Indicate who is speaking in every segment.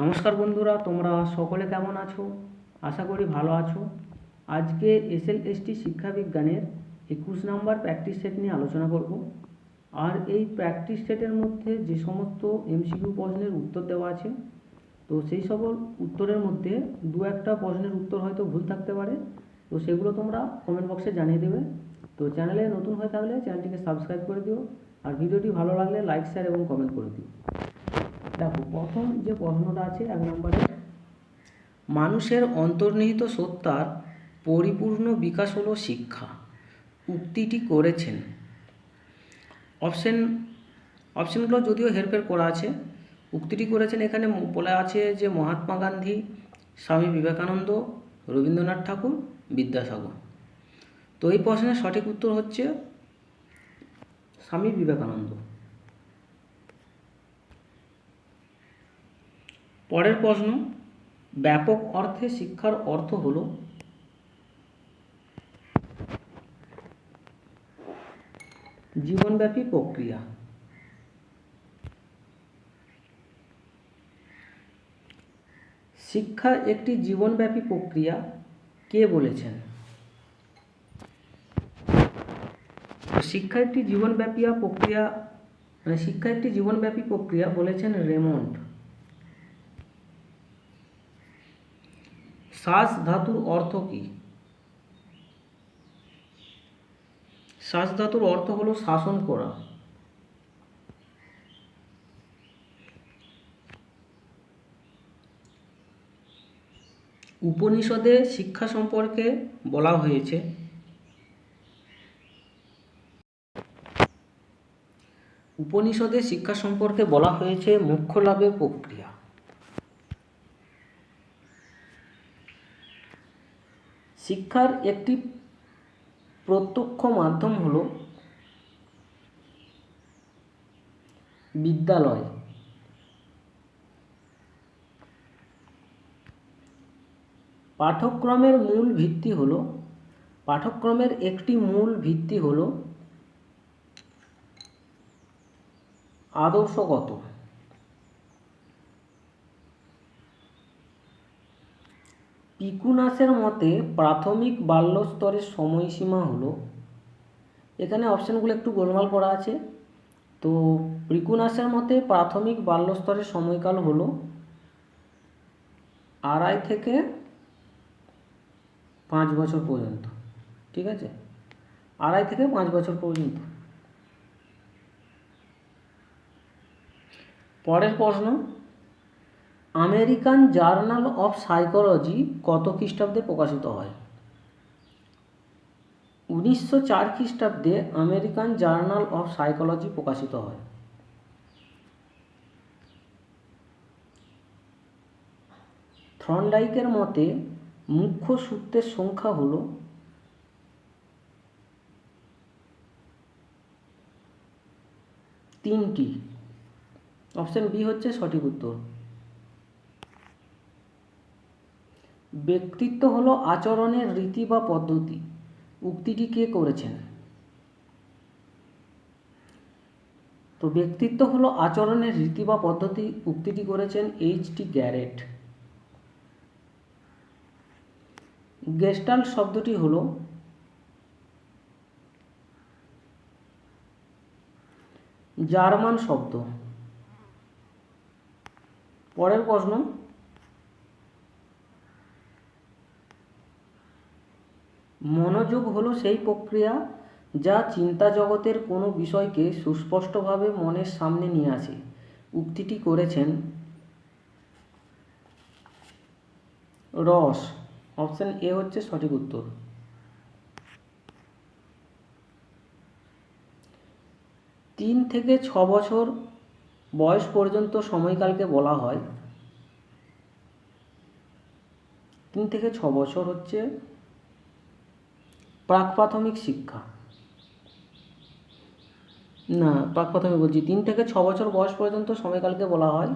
Speaker 1: নমস্কার বন্ধুরা, তোমরা সকলে কেমন আছো? আশা করি ভালো আছো। আজকে এসএল এসটি শিক্ষাবিজ্ঞানের একুশ নম্বর প্র্যাকটিস সেট নিয়ে আলোচনা করব। আর এই প্র্যাকটিস সেটের মধ্যে যে সমস্ত এমসিকিউ প্রশ্নের উত্তর দেওয়া আছে, তো সেই সকল উত্তরের মধ্যে দু একটা প্রশ্নের উত্তর হয়তো ভুল থাকতে পারে, তো সেগুলো তোমরা কমেন্ট বক্সে জানিয়ে দেবে। তো চ্যানেলে নতুন হয়ে থাকলে চ্যানেলটিকে সাবস্ক্রাইব করে দিও, আর ভিডিওটি ভালো লাগলে লাইক শেয়ার এবং কমেন্ট করে দিও। দেখো প্রথম যে প্রশ্নটা আছে এক নম্বরে, মানুষের অন্তর্নিহিত সত্তার পরিপূর্ণ বিকাশ হলো শিক্ষা। উক্তিটি করেছেন। অপশন, অপশনগুলো যদিও হেরফের করা আছে, উক্তিটি করেছেন এখানে বলা আছে যে মহাত্মা গান্ধী, স্বামী বিবেকানন্দ, রবীন্দ্রনাথ ঠাকুর, বিদ্যাসাগর। তো এই প্রশ্নের সঠিক উত্তর হচ্ছে স্বামী বিবেকানন্দ। পরের প্রশ্ন, ব্যাপক অর্থে শিক্ষার অর্থ হলো? জীবনব্যাপী প্রক্রিয়া। শিক্ষা একটি জীবনব্যাপী প্রক্রিয়া, কে বলেছেন? শিক্ষা একটি জীবনব্যাপী প্রক্রিয়া মানে শিক্ষা একটি জীবনব্যাপী প্রক্রিয়া বলেছেন রেমন্ড। শ্বাস ধাতুর অর্থ কি? শ্বাস ধাতুর অর্থ হলো শাসন করা। উপনিষদে শিক্ষা সম্পর্কে বলা হয়েছে, উপনিষদে শিক্ষা সম্পর্কে বলা হয়েছে মুখ্য লাভের প্রক্রিয়া। শিক্ষার একটি প্রত্যক্ষ মাধ্যম হল বিদ্যালয়। পাঠ্যক্রমের মূল ভিত্তি হল, পাঠ্যক্রমের একটি মূল ভিত্তি হল আদর্শগত। পিকুনাসের মতে প্রাথমিক বাল্য স্তরের সময়সীমা হলো, এখানে অপশানগুলো একটু গোলমাল করা আছে। তো পিকুনাসের মতে প্রাথমিক বাল্য স্তরের সময়কাল হলো আড়াই থেকে পাঁচ বছর পর্যন্ত, ঠিক আছে? আড়াই থেকে পাঁচ বছর পর্যন্ত। পরের প্রশ্ন আমেরিকান জার্নাল অফ সাইকোলজি কত খ্রিস্টাব্দে প্রকাশিত হয়? উনিশশো চার খ্রিস্টাব্দে আমেরিকান জার্নাল অফ সাইকোলজি প্রকাশিত হয়। থ্রন্ডাইকের মতে, মুখ্য সূত্রের সংখ্যা হল তিনটি। অপশন বি হচ্ছে সঠিক উত্তর। ব্যক্তিত্ব হলো আচরণের রীতি বা পদ্ধতি। উক্তিটি কে করেছেন? তো ব্যক্তিত্ব হলো আচরণের রীতি বা পদ্ধতি, উক্তিটি করেছেন এইচ টি গ্যারেট। গেস্টাল শব্দটি হলো জার্মান শব্দ। পরের প্রশ্ন মনোযোগ হলো সেই প্রক্রিয়া যা চিন্তা জগতের কোনো বিষয়কে সুস্পষ্টভাবে মনের সামনে নিয়ে আসে। উক্তিটি করেছেন রস। অপশন এ হচ্ছে সঠিক উত্তর। তিন থেকে ছ বছর বয়স পর্যন্ত সময়কালকে বলা হয়। তিন থেকে ছ বছর হচ্ছে প্রাক প্রাথমিক শিক্ষা। না প্রাক প্রাথমিক বলছি, তিন থেকে ছ বছর বয়স পর্যন্ত সময়কালকে বলা হয়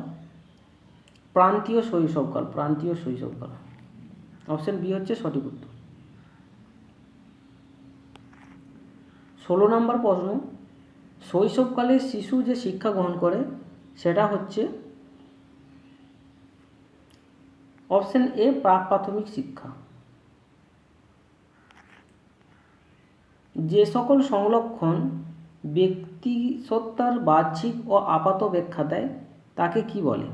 Speaker 1: প্রান্তীয় শৈশবকাল প্রান্তীয় শৈশবকাল। অপশন বি হচ্ছে সঠিক উত্তর। ষোলো নম্বর প্রশ্ন, শৈশবকালে শিশু যে শিক্ষা গ্রহণ করে, সেটা হচ্ছে অপশন এ প্রাক প্রাথমিক শিক্ষা। যে সকল সংলক্ষণ ব্যক্তি সত্তার বাহ্যিক ও আপাত ব্যাখ্যা দেয়, তাকে কি বলে?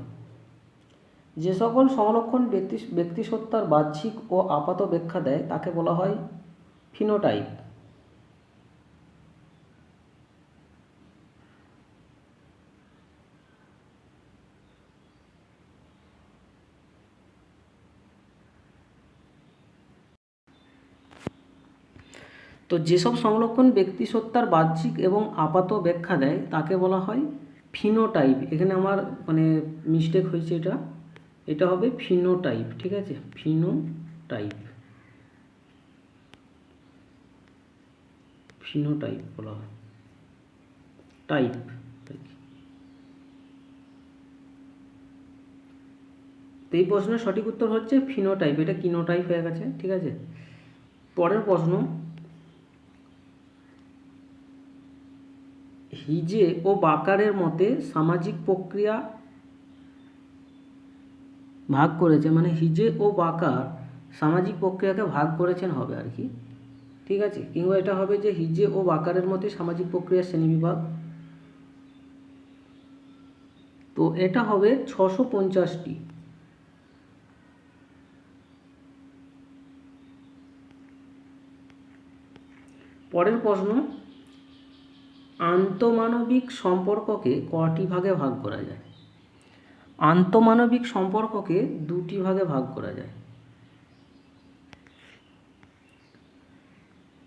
Speaker 1: যে সকল সংলক্ষণ ব্যক্তি ব্যক্তিসত্তার বাহ্যিক ও আপাত ব্যাখ্যা দেয়, তাকে বলা হয় ফিনোটাইপ। তো যেসব সংরক্ষণ ব্যক্তিসত্তার বাহ্যিক এবং আপাত ব্যাখ্যা দেয়, তাকে বলা হয় ফিনোটাইপ। এখানে আমার মানে মিস্টেক হয়েছে এটা। এটা হবে ফিনোটাইপ, ঠিক আছে? ফিনোটাইপ। ফিনোটাইপ বলা হয়। টাইপ তো এই প্রশ্নের সঠিক উত্তর হচ্ছে ফিনোটাইপ। এটা কিনোটাইপ হয়ে গেছে, ঠিক আছে? পরের প্রশ্ন হিজে ও বাকারের মতে সামাজিক প্রক্রিয়া ভাগ করেছে মানে হিজে ও বাকার সামাজিক প্রক্রিয়াকে ভাগ করেছেন হবে আর কি। ঠিক আছে? কিংবা এটা হবে যে হিজে ও বাকারের মতে সামাজিক প্রক্রিয়ার শ্রেণীবিভাগ। তো এটা হবে ছশো পঞ্চাশটি। পরের প্রশ্ন আন্তমানবিক সম্পর্ককে কটি ভাগে ভাগ করা যায়? আন্তমানবিক সম্পর্ককে দুটি ভাগে ভাগ করা যায়।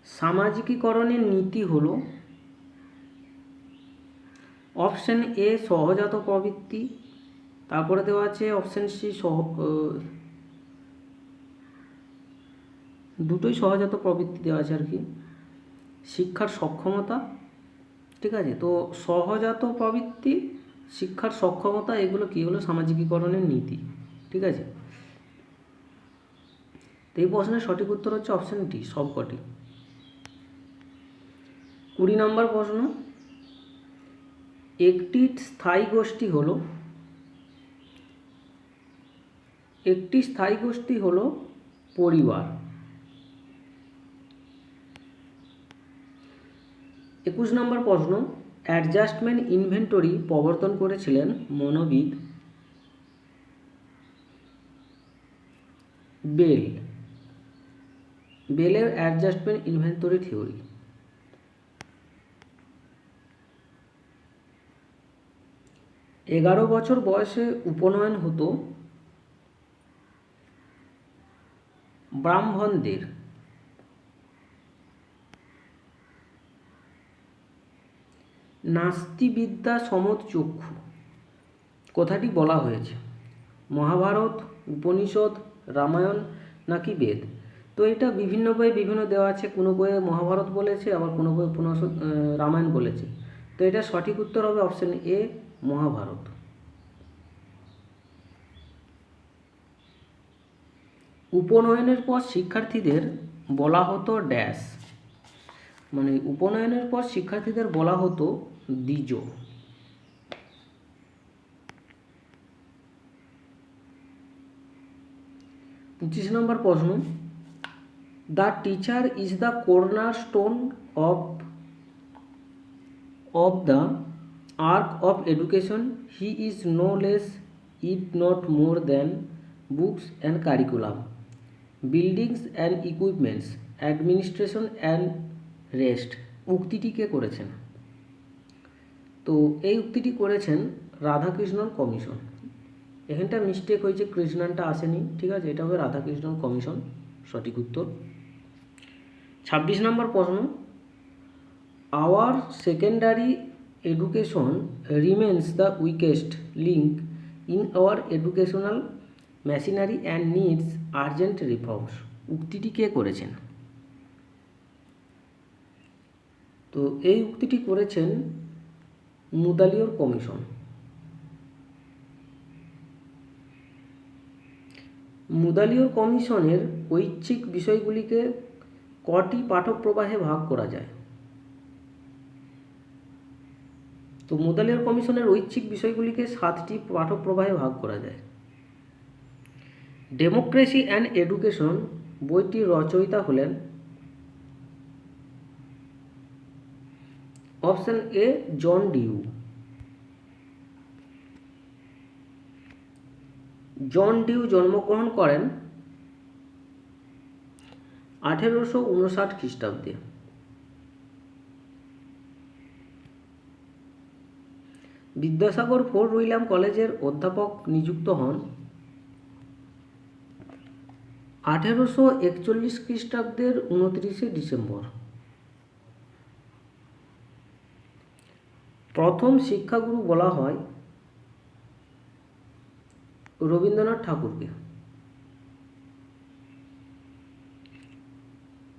Speaker 1: সামাজিকীকরণের নীতি হল অপশন এ সহজাত প্রবৃত্তি, তারপরে দেওয়া আছে অপশন সি সহ দুটোই সহজাত প্রবৃত্তি দেওয়া আছে আর কি। শিক্ষার সক্ষমতা ঠিক আছে? তো সহজাত প্রবৃত্তি, শিক্ষার সক্ষমতা, এগুলো কী হলো? সামাজিকীকরণের নীতি, ঠিক আছে? তো এই প্রশ্নের সঠিক উত্তর হচ্ছে অপশান ডি সবকটি। কুড়ি নম্বর প্রশ্ন। একটি স্থায়ী গোষ্ঠী হল, একটি স্থায়ী গোষ্ঠী হল পরিবার। একুশ নম্বর প্রশ্ন অ্যাডজাস্টমেন্ট ইনভেন্টরি প্রবর্তন করেছিলেন মনোবিদ বেল। বেলের অ্যাডজাস্টমেন্ট ইনভেন্টরি থিওরি এগারো বছর বয়সে উপনয়ন হতো ব্রাহ্মণদের। নাস্তিবিদ্যা সমত চক্ষু। কথাটি বলা হয়েছে। মহাভারত, উপনিষদ, রামায়ণ নাকি বেদ? তো এটা বিভিন্ন বইয়ে বিভিন্ন দেওয়া আছে। কোনো বইয়ে মহাভারত বলেছে, আবার কোনো বইয়ে উপনিষদ রামায়ণ বলেছে। তো এটা সঠিক উত্তর হবে অপশন এ, মহাভারত। উপনয়নের পর শিক্ষার্থীদের বলা হতো ড্যাশ। মানে উপনয়নের পর শিক্ষার্থীদের বলা হতো দ্বিজ পঁচিশ নম্বর প্রশ্ন। The teacher is the corner stone of of the ark of education he is no less it not more than books and curriculum buildings and equipments administration and rest উক্তিটি কে করেছেন? তো এই উক্তিটি করেছেন রাধাকৃষ্ণন কমিশন। এখানটা মিস্টেক হয়েছে, কৃষ্ণানটা আসেনি, ঠিক আছে? এটা হবে রাধাকৃষ্ণন কমিশন, সঠিক উত্তর। ছাব্বিশ নম্বর প্রশ্ন our secondary education remains the weakest link in our educational machinery and needs urgent reforms উক্তিটি কে করেছেন? তো এই উক্তিটি করেছেন মুদালিয়র কমিশন। মুদালিয়র কমিশনের ঐচ্ছিক বিষয়গুলিকে কটি পাঠক প্রবাহে ভাগ করা যায়? তো মুদালিয়র কমিশনের ঐচ্ছিক বিষয়গুলিকে সাতটি পাঠক প্রবাহে ভাগ করা যায়। ডেমোক্রেসি অ্যান্ড এডুকেশন বইটির রচয়িতা হলেন option A, John Dewey John Dewey জন্মগ্রহণ করেন আঠেরোশো উনষাট খ্রিস্টাব্দে। বিদ্যাসাগর ফোর্ট উইলিয়াম কলেজের অধ্যাপক নিযুক্ত হন আঠেরোশো একচল্লিশ খ্রিস্টাব্দের উনত্রিশে ডিসেম্বর। প্রথম শিক্ষাগুরু বলা হয় রবীন্দ্রনাথ ঠাকুরকে।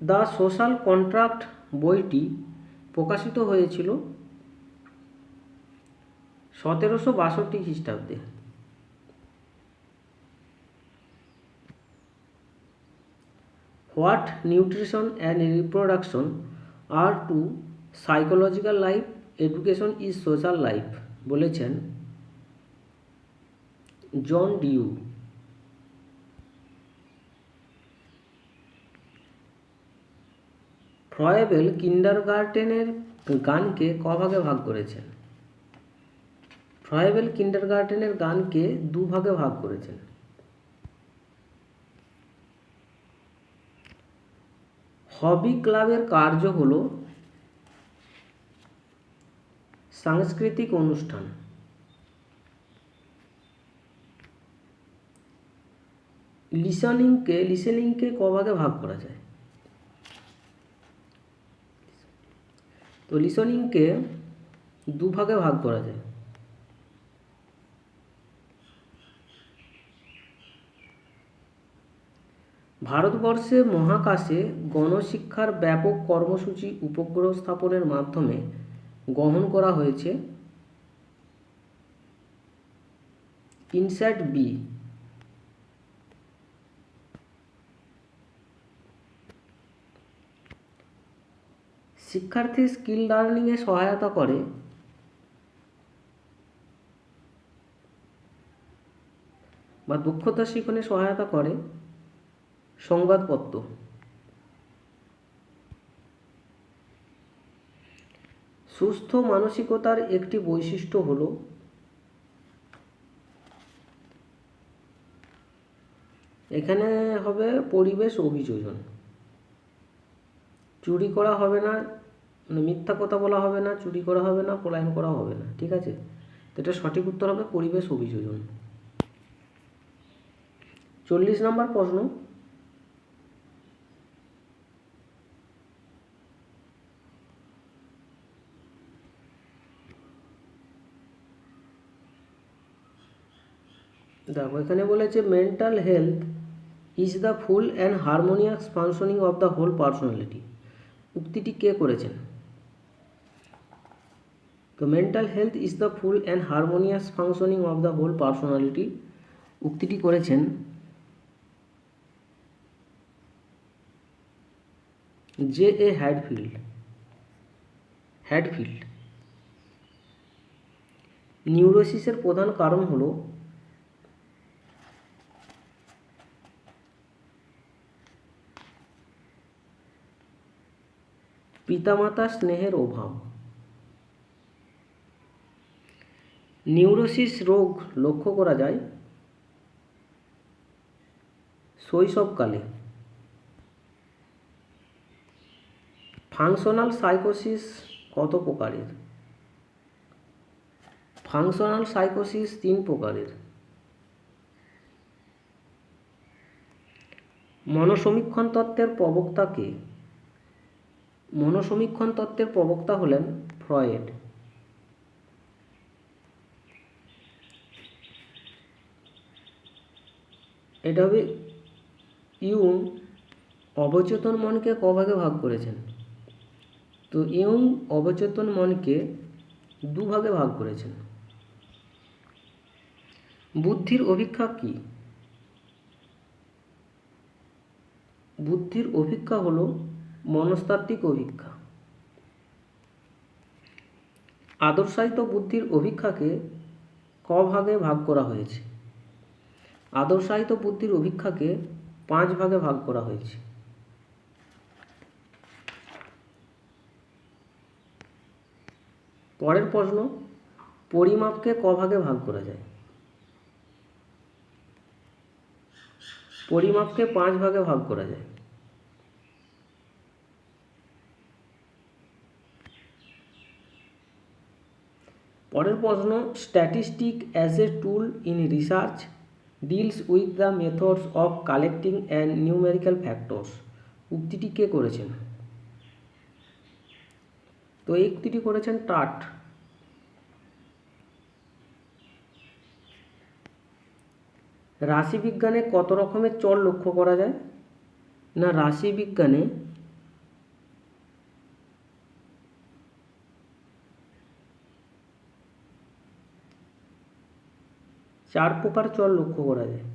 Speaker 1: দ্য সোশ্যাল কন্ট্রাক্ট বইটি প্রকাশিত হয়েছিল সতেরোশো বাষট্টি খ্রিস্টাব্দে। What nutrition and reproduction are to psychological life education is social life বলেছেন জন ডিউ। ফ্রয়েবেল কিন্ডারগার্টেনের গানকে ক ভাগে করেছেন। ফ্রয়েবেল কিন্ডারগার্টেনের গানকে দু ভাগে ভাগ করেছেন। হবি ক্লাবের কার্য হল সাংস্কৃতিক অনুষ্ঠান। লিসনিংকে লিসেনিংকে ক ভাগে করা যায়? তো লিসনিংকে দু ভাগে ভাগ করা যায়। ভারতবর্ষে মহাকাশে গণশিক্ষার ব্যাপক কর্মসূচি উপগ্রহ স্থাপনের মাধ্যমে গ্রহণ করা হয়েছে। ইনস্যাট বি শিক্ষার্থী স্কিল লার্নিংয়ে সহায়তা করে। বা দক্ষতা শিখনে সহায়তা করে। সংবাদপত্র। সুস্থ মানসিকতার একটি বৈশিষ্ট্য হল এখানে হবে পরিবেশ অভিযোজন। চুরি করা হবে না মানে মিথ্যা কথা বলা হবে না, চুরি করা হবে না, পলায়ন করা হবে না, ঠিক আছে? এটা সঠিক উত্তর হবে পরিবেশ অভিযোজন। চল্লিশ নম্বর প্রশ্ন দেখো, এখানে বলেছে mental health is the full and harmonious functioning of the whole personality উক্তিটি কে করেছেন? তো mental health is the full and harmonious functioning of the whole personality উক্তিটি করেছেন জে এ হ্যাডফিল্ড হ্যাডফিল্ড নিউরোসিসের প্রধান কারণ হলো পিতামাতা স্নেহের অভাব। নিউরোসিস রোগ লক্ষ্য করা যায় শৈশবকালে। ফাংশনাল সাইকোসিস কত প্রকারের? ফাংশনাল সাইকোসিস তিন প্রকারের। মনসমীক্ষণ তত্ত্বের প্রবক্তা কে? মনসমীক্ষণ তত্ত্বের প্রবক্তা হলেন ফ্রয়েড। এটা হবে ইউং অবচেতন মনকে ক ভাগে ভাগ করেছেন। তো ইউং অবচেতন মনকে দুভাগে ভাগ করেছেন। বুদ্ধির অভিক্ষা কি? বুদ্ধির অভিক্ষা হলো মনস্তাত্ত্বিক অভিক্ষা। আদর্শায়িত বুদ্ধির অভিক্ষাকে ক ভাগে ভাগ করা হয়েছে। আদর্শায়িত বুদ্ধির অভিক্ষাকে পাঁচ ভাগে ভাগ করা হয়েছে। পরের প্রশ্ন, পরিমাপকে ক ভাগে ভাগ করা যায়? পরিমাপকে পাঁচ ভাগে ভাগ করা যায়। পরের প্রশ্ন statistic as a tool in research deals with the methods of collecting and numerical factors উক্তিটি কে করেছেন? তো এই উক্তিটি করেছেন টাট রাশিবিজ্ঞানে কত রকমের চর লক্ষ্য করা যায়? না, রাশিবিজ্ঞানে চার প্রকার চল লক্ষ্য করা যায়।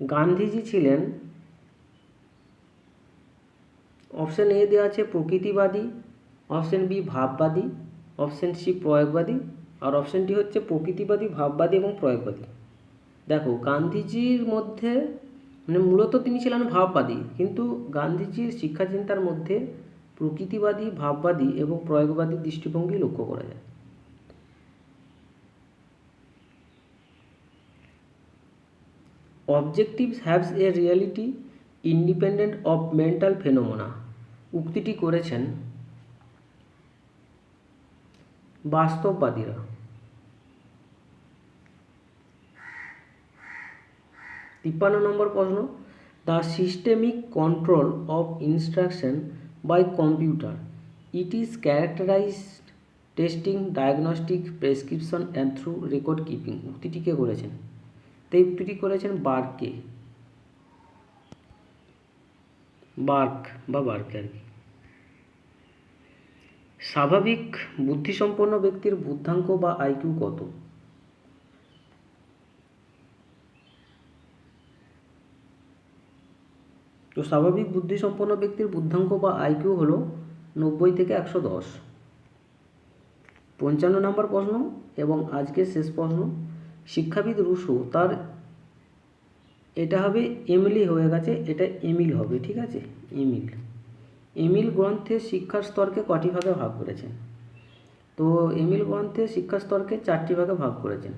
Speaker 1: গান্ধীজি ছিলেন অপশন এ দেওয়া আছে প্রকৃতিবাদী অপশন বি ভাববাদী অপশন সি প্রয়োগবাদী, আর অপশন ডি হচ্ছে প্রকৃতিবাদী, ভাববাদী এবং প্রয়োগবাদী। দেখো, গান্ধীজির মধ্যে মানে মূলত তিনি ছিলেন ভাববাদী, কিন্তু গান্ধীজির শিক্ষা চিন্তার মধ্যে প্রকৃতিবাদী, ভাববাদী এবং প্রয়োগবাদী দৃষ্টিভঙ্গি লক্ষ্য করা যায়। Objectives haves a reality independent of mental phenomena উক্তিটি করেছেন বাস্তববাদীরা। তিপ্পান্ন নম্বর প্রশ্ন the systemic control of instruction by computer it is characterized testing diagnostic prescription and through record keeping উক্তিটিকে করেছেন? তো এই উক্তিটি করেছেন বার্কে বার্ক বা বার্কে আর কি। স্বাভাবিক বুদ্ধিসম্পন্ন ব্যক্তির বুদ্ধাঙ্ক বা আইকিউ কত? তো স্বাভাবিক বুদ্ধিসম্পন্ন ব্যক্তির বুদ্ধাঙ্ক বা আইকিউ হলো নব্বই থেকে একশো দশ। পঞ্চান্ন নম্বর প্রশ্ন এবং আজকের শেষ প্রশ্ন। শিক্ষাবিদ রুশো, তার এটা হবে এমিলি হয়ে গেছে, এটা এমিল হবে, ঠিক আছে? এমিল। এমিল গ্রন্থে শিক্ষার স্তরকে কটি ভাগে ভাগ করেছেন? তো এমিল গ্রন্থে শিক্ষার স্তরকে চারটি ভাগে ভাগ করেছেন।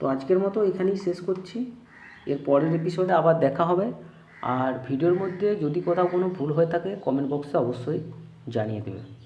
Speaker 1: তো আজকের মতো এখানেই শেষ করছি। এর পরের এপিসোডে আবার দেখা হবে। আর ভিডিওর মধ্যে যদি কোথাও কোনো ভুল হয়ে থাকে কমেন্ট বক্সে অবশ্যই জানিয়ে দেবে।